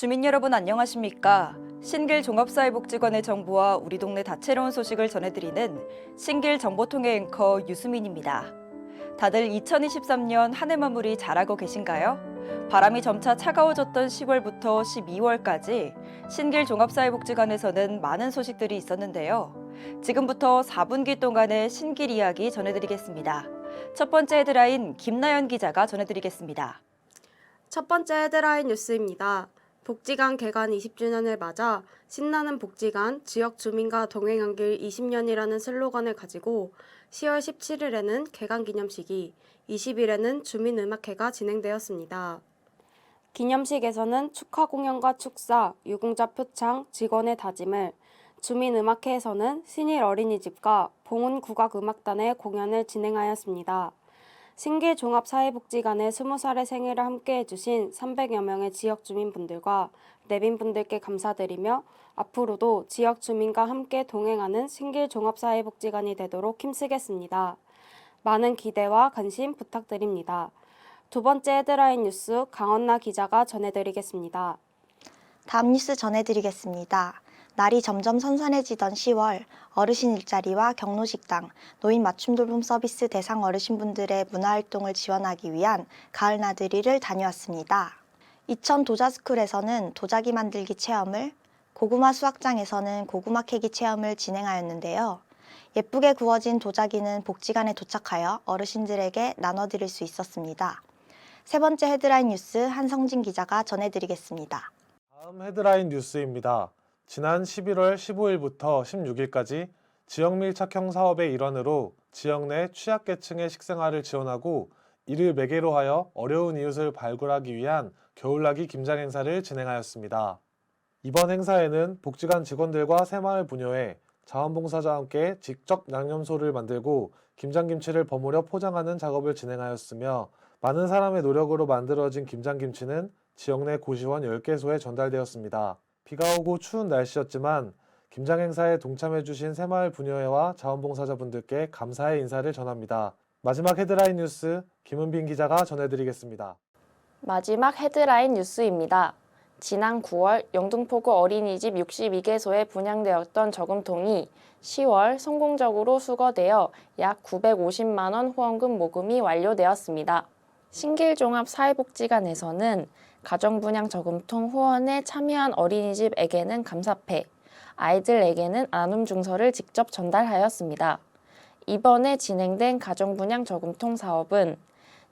주민 여러분 안녕하십니까? 신길 종합사회복지관의 정보와 우리 동네 다채로운 소식을 전해드리는 신길 정보통의 앵커 유수민입니다. 다들 2023년 한 해 마무리 잘하고 계신가요? 바람이 점차 차가워졌던 10월부터 12월까지 신길 종합사회복지관에서는 많은 소식들이 있었는데요. 지금부터 4분기 동안의 신길 이야기 전해드리겠습니다. 첫 번째 헤드라인 김나연 기자가 전해드리겠습니다. 첫 번째 헤드라인 뉴스입니다. 복지관 개관 20주년을 맞아 신나는 복지관 지역 주민과 동행한 길 20년이라는 슬로건을 가지고 10월 17일에는 개관 기념식이 20일에는 주민음악회가 진행되었습니다. 기념식에서는 축하 공연과 축사, 유공자 표창, 직원의 다짐을, 주민음악회에서는 신일 어린이집과 봉훈 국악음악단의 공연을 진행하였습니다. 신길 종합사회복지관의 20살의 생일을 함께 해 주신 300여 명의 지역 주민분들과 내빈분들께 감사드리며 앞으로도 지역 주민과 함께 동행하는 신길 종합사회복지관이 되도록 힘쓰겠습니다. 많은 기대와 관심 부탁드립니다. 두 번째 헤드라인 뉴스 강언나 기자가 전해드리겠습니다. 다음 뉴스 전해드리겠습니다. 날이 점점 선선해지던 10월 어르신 일자리와 경로식당, 노인 맞춤 돌봄 서비스 대상 어르신분들의 문화활동을 지원하기 위한 가을 나들이를 다녀왔습니다. 이천 도자스쿨에서는 도자기 만들기 체험을, 고구마 수확장에서는 고구마 캐기 체험을 진행하였는데요. 예쁘게 구워진 도자기는 복지관에 도착하여 어르신들에게 나눠드릴 수 있었습니다. 세 번째 헤드라인 뉴스 한성진 기자가 전해드리겠습니다. 다음 헤드라인 뉴스입니다. 지난 11월 15일부터 16일까지 지역 밀착형 사업의 일환으로 지역 내 취약계층의 식생활을 지원하고 이를 매개로 하여 어려운 이웃을 발굴하기 위한 겨울나기 김장 행사를 진행하였습니다. 이번 행사에는 복지관 직원들과 새마을 부녀회, 자원봉사자와 함께 직접 양념소를 만들고 김장김치를 버무려 포장하는 작업을 진행하였으며 많은 사람의 노력으로 만들어진 김장김치는 지역 내 고시원 10개소에 전달되었습니다. 비가 오고 추운 날씨였지만 김장 행사에 동참해주신 새마을 부녀회와 자원봉사자분들께 감사의 인사를 전합니다. 마지막 헤드라인 뉴스 김은빈 기자가 전해드리겠습니다. 마지막 헤드라인 뉴스입니다. 지난 9월 영등포구 어린이집 62개소에 분양되었던 저금통이 10월 성공적으로 수거되어 약 950만 원 후원금 모금이 완료되었습니다. 신길종합사회복지관에서는 가정분양 저금통 후원에 참여한 어린이집에게는 감사패, 아이들에게는 나눔 증서를 직접 전달하였습니다. 이번에 진행된 가정분양 저금통 사업은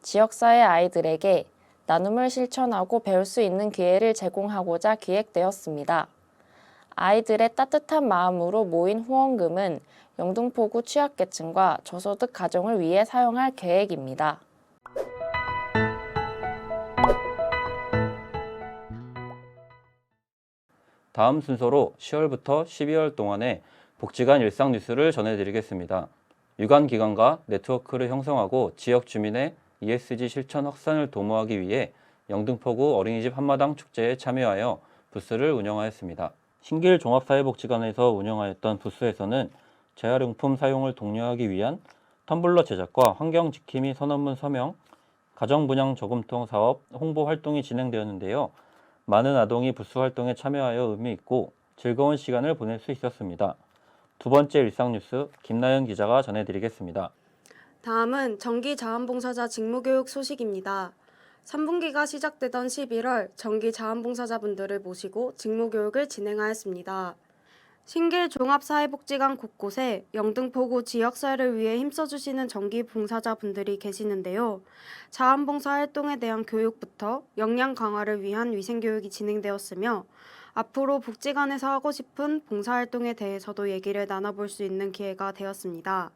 지역사회 아이들에게 나눔을 실천하고 배울 수 있는 기회를 제공하고자 기획되었습니다. 아이들의 따뜻한 마음으로 모인 후원금은 영등포구 취약계층과 저소득 가정을 위해 사용할 계획입니다. 다음 순서로 10월부터 12월 동안의 복지관 일상 뉴스를 전해드리겠습니다. 유관 기관과 네트워크를 형성하고 지역 주민의 ESG 실천 확산을 도모하기 위해 영등포구 어린이집 한마당 축제에 참여하여 부스를 운영하였습니다. 신길 종합사회복지관에서 운영하였던 부스에서는 재활용품 사용을 독려하기 위한 텀블러 제작과 환경 지킴이 선언문 서명, 가정분양 저금통 사업 홍보 활동이 진행되었는데요. 많은 아동이 부스 활동에 참여하여 의미 있고 즐거운 시간을 보낼 수 있었습니다. 두 번째 일상 뉴스 김나연 기자가 전해드리겠습니다. 다음은 정기 자원봉사자 직무교육 소식입니다. 3분기가 시작되던 11월 정기 자원봉사자분들을 모시고 직무교육을 진행하였습니다. 신길 종합사회복지관 곳곳에 영등포구 지역사회를 위해 힘써주시는 정기 봉사자분들이 계시는데요. 자원봉사 활동에 대한 교육부터 역량 강화를 위한 위생교육이 진행되었으며 앞으로 복지관에서 하고 싶은 봉사활동에 대해서도 얘기를 나눠볼 수 있는 기회가 되었습니다.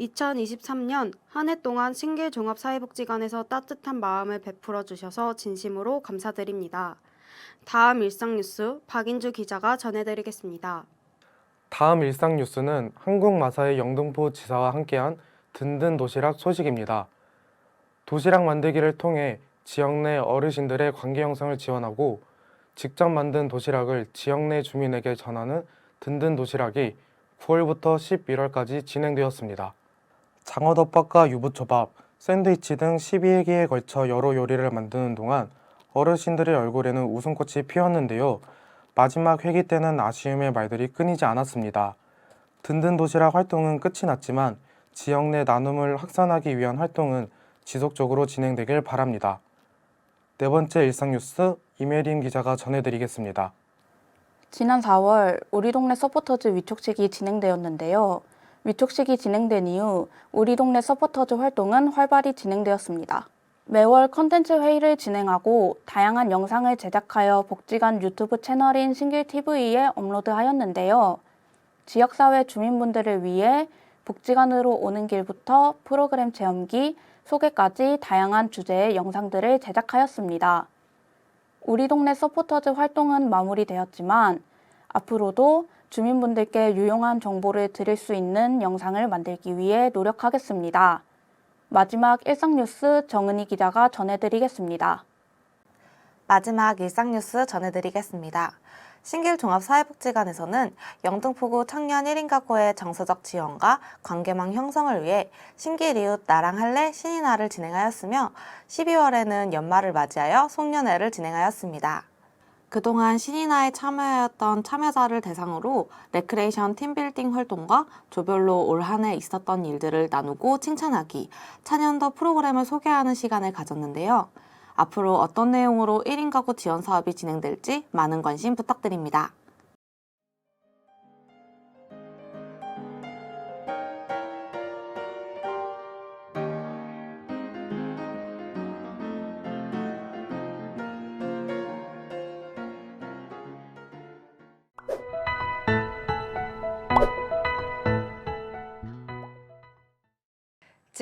2023년 한 해 동안 신길 종합사회복지관에서 따뜻한 마음을 베풀어 주셔서 진심으로 감사드립니다. 다음 일상 뉴스 박인주 기자가 전해드리겠습니다. 다음 일상 뉴스는 한국마사의 영등포 지사와 함께한 든든 도시락 소식입니다. 도시락 만들기를 통해 지역 내 어르신들의 관계 형성을 지원하고 직접 만든 도시락을 지역 내 주민에게 전하는 든든 도시락이 9월부터 11월까지 진행되었습니다. 장어덮밥과 유부초밥, 샌드위치 등 12개에 걸쳐 여러 요리를 만드는 동안 어르신들의 얼굴에는 웃음꽃이 피었는데요. 마지막 회기 때는 아쉬움의 말들이 끊이지 않았습니다. 든든 도시락 활동은 끝이 났지만 지역 내 나눔을 확산하기 위한 활동은 지속적으로 진행되길 바랍니다. 네 번째 일상 뉴스 이메림 기자가 전해드리겠습니다. 지난 4월 우리 동네 서포터즈 위촉식이 진행되었는데요. 위촉식이 진행된 이후 우리 동네 서포터즈 활동은 활발히 진행되었습니다. 매월 컨텐츠 회의를 진행하고 다양한 영상을 제작하여 복지관 유튜브 채널인 신길TV에 업로드하였는데요. 지역사회 주민분들을 위해 복지관으로 오는 길부터 프로그램 체험기, 소개까지 다양한 주제의 영상들을 제작하였습니다. 우리 동네 서포터즈 활동은 마무리되었지만 앞으로도 주민분들께 유용한 정보를 드릴 수 있는 영상을 만들기 위해 노력하겠습니다. 마지막 일상뉴스 정은희 기자가 전해드리겠습니다. 마지막 일상 뉴스 전해드리겠습니다. 신길 종합사회복지관에서는 영등포구 청년 1인 가구의 정서적 지원과 관계망 형성을 위해 신길 이웃 나랑 할래 신인화를 진행하였으며 12월에는 연말을 맞이하여 송년회를 진행하였습니다. 그동안 신인화에 참여하였던 참여자를 대상으로 레크레이션 팀빌딩 활동과 조별로 올 한 해 있었던 일들을 나누고 칭찬하기, 차년도 프로그램을 소개하는 시간을 가졌는데요. 앞으로 어떤 내용으로 1인 가구 지원 사업이 진행될지 많은 관심 부탁드립니다.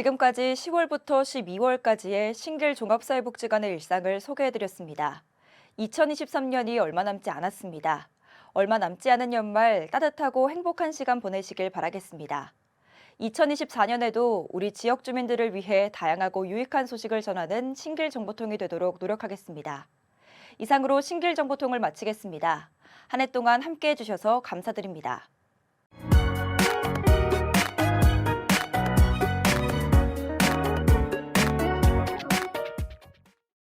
지금까지 10월부터 12월까지의 신길 종합사회복지관의 일상을 소개해드렸습니다. 2023년이 얼마 남지 않았습니다. 얼마 남지 않은 연말 따뜻하고 행복한 시간 보내시길 바라겠습니다. 2024년에도 우리 지역 주민들을 위해 다양하고 유익한 소식을 전하는 신길 정보통이 되도록 노력하겠습니다. 이상으로 신길 정보통을 마치겠습니다. 한 해 동안 함께 해주셔서 감사드립니다.